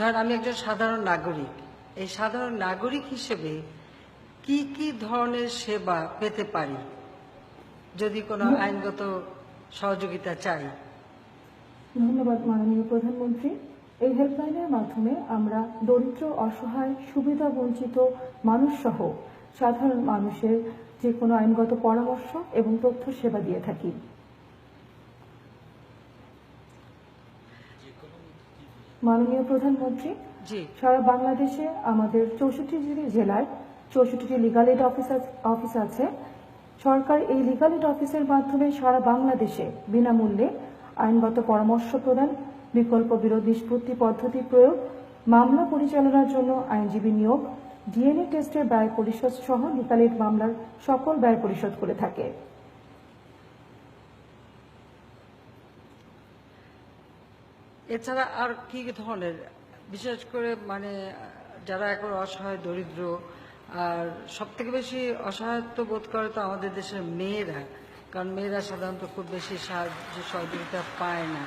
ধরেন আমি একজন সাধারণ নাগরিক। এই সাধারণ নাগরিক হিসেবে কি কি ধরনের সেবা পেতে পারি? যদি কোনো আইনগত সহযোগিতা চাই। ধন্যবাদ মাননীয় প্রধানমন্ত্রী। এই হেল্পলাইনের মাধ্যমে আমরা দরিদ্র অসহায় সুবিধা বঞ্চিত মানুষ সহ সাধারণ মানুষের যে কোনো আইনগত পরামর্শ এবং তথ্য সেবা দিয়ে থাকি। মাননীয় প্রধানমন্ত্রী সারা বাংলাদেশে আমাদের চৌষট্টি জেলায় চৌষট্টিটি লিগাল এড অফিস অফিস আছে। সরকার এই লিগাল এড অফিসের মাধ্যমে সারা বাংলাদেশে বিনামূল্যে আইনগত পরামর্শ প্রদান বিকল্প বিরোধ নিষ্পত্তি পদ্ধতি প্রয়োগ মামলা পরিচালনার জন্য আইনজীবী নিয়োগ ডিএনএ টেস্টের ব্যয় পরিশোধ সহ লিগাল এড মামলার সকল ব্যয় পরিশোধ করে থাকে। এছাড়া আর কি ধরনের? বিশেষ করে মানে যারা এখন অসহায়, দরিদ্র, আর সব থেকে বেশি অসহায়ত্ব বোধ করে তো আমাদের দেশের মেয়েরা, কারণ মেয়েরা সাধারণত খুব বেশি সাহায্য সহযোগিতা পায় না।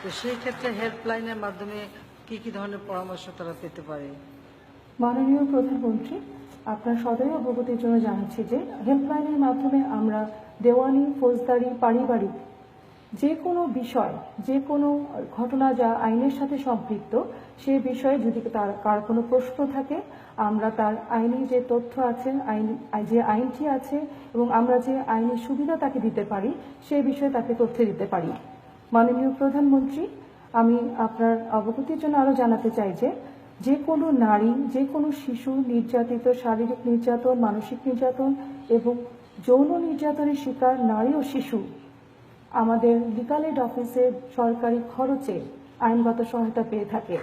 তো সেই ক্ষেত্রে হেল্পলাইনের মাধ্যমে কি কি ধরনের পরামর্শ তারা পেতে পারে? মাননীয় প্রধানমন্ত্রী, আপনার সদয় অবগতির জন্য জানাচ্ছি যে হেল্পলাইনের মাধ্যমে আমরা দেওয়ানি, ফৌজদারি, পারিবারিক যে কোনো বিষয়, যে কোনো ঘটনা যা আইনের সাথে সম্পৃক্ত, সে বিষয়ে যদি তার, কার কোনো প্রশ্ন থাকে, আমরা তার আইনি যে তথ্য আছে, আইন, যে আইনটি আছে, এবং আমরা যে আইনি সুবিধা তাকে দিতে পারি সেই বিষয়ে তাকে তথ্য দিতে পারি। মাননীয় প্রধানমন্ত্রী, আমি আপনার অবগতির জন্য আরও জানাতে চাই যে যে কোনো নারী, যে কোনো শিশু, নির্যাতিত, শারীরিক নির্যাতন, মানসিক নির্যাতন, এবং যৌন নির্যাতনের শিকার নারী ও শিশু আমাদের লিগাল এড অফিসে সরকারি খরচে আইনগত সহায়তা পেয়ে থাকে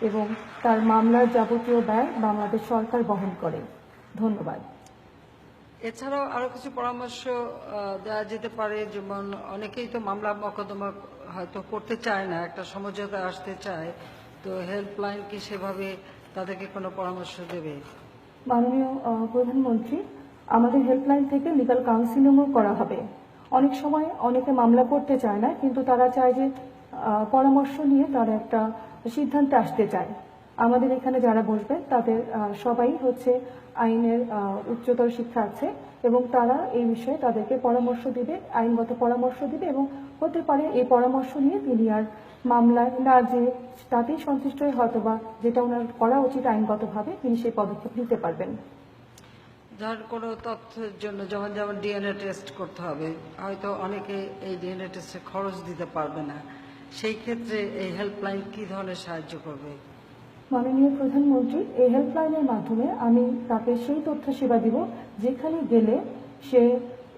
এবং তার মামলার যাবতীয় ব্যয় বাংলাদেশ সরকার বহন করে। ধন্যবাদ। এছাড়াও আরও কিছু পরামর্শ দেওয়া যেতে পারে যেমন অনেকেই তো মামলা মকদ্দমা হয়তো করতে চায় না একটা সমঝোতা আসতে চায় তো হেল্পলাইন কি সেভাবে তাদেরকে কোনো পরামর্শ দেবে? মাননীয় প্রধানমন্ত্রী আমাদের হেল্পলাইন থেকে লিগাল কাউন্সিলিংও করা হবে। অনেক সময় অনেকে মামলা করতে চায় না, কিন্তু তারা চায় যে পরামর্শ নিয়ে তারা একটা সিদ্ধান্তে আসতে চায়। আমাদের এখানে যারা বসবে, তাদের সবাই হচ্ছে আইনের উচ্চতর শিক্ষা আছে এবং তারা এই বিষয়ে তাদেরকে পরামর্শ দিবে, আইনগত পরামর্শ দিবে এবং হতে পারে এই পরামর্শ নিয়ে তিনি আর মামলায় না যে তাতেই সন্তুষ্ট হয়ে হয়তো বা যেটা ওনার করা উচিত আইনগতভাবে তিনি সেই পদক্ষেপ নিতে পারবেন। ধর, কোনো তথ্যের জন্য যেমন যেমন ডিএনএ টেস্ট করতে হবে, হয়তো অনেকে এই ডিএনএ টেস্টে খরচ দিতে পারবে না। সেই ক্ষেত্রে এই হেল্পলাইন কি ধরনের সাহায্য করবে? মাননীয় প্রধানমন্ত্রী, এই হেল্পলাইনের মাধ্যমে আমি তাকে সেই তথ্য সেবা দিব, যেখানে গেলে সে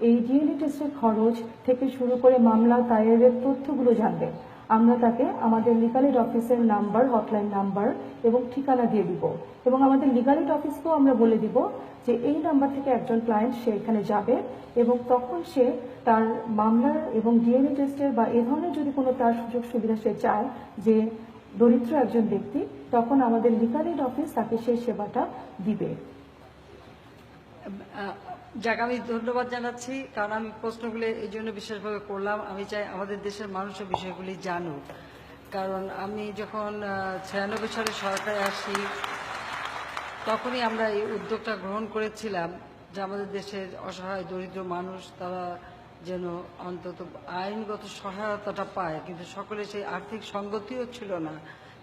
এই ডিএনএ টেস্টের খরচ থেকে শুরু করে মামলা দায়েরের তথ্যগুলো জানবে। আমরা তাকে আমাদের লিগালিড অফিসের নাম্বার হটলাইন নাম্বার এবং ঠিকানা দিয়ে দিব। এবং আমাদের লিগালিড অফিসকেও আমরা বলে দিব যে, এই নাম্বার থেকে একজন ক্লায়েন্ট সে এখানে যাবে এবং তখন সে তার মামলার এবং ডিএনএ টেস্টের বা এ ধরনের যদি কোনো তার সুযোগ সুবিধা সে চায় যে দরিদ্র একজন ব্যক্তি, তখন আমাদের লিগাল অফিস তাকে সেই সেবাটা দিবে। যাক, আমি ধন্যবাদ জানাচ্ছি, কারণ আমি প্রশ্নগুলো এই জন্য বিশেষভাবে করলাম। আমি চাই আমাদের দেশের মানুষও বিষয়গুলি জানুক। কারণ আমি যখন ছিয়ানব্বই সালে সরকারে আসি, তখনই আমরা এই উদ্যোগটা গ্রহণ করেছিলাম যে আমাদের দেশের অসহায়, দরিদ্র মানুষ, তারা যেন অন্তত আইনগত সহায়তাটা পায়। কিন্তু সকলে সেই আর্থিক সঙ্গতিও ছিল না।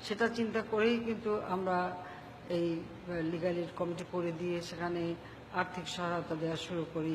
সেটা চিন্তা করেই কিন্তু আমরা এই লিগালির কমিটি করে দিয়ে সেখানে আর্থিক সহায়তা দেওয়া শুরু করি।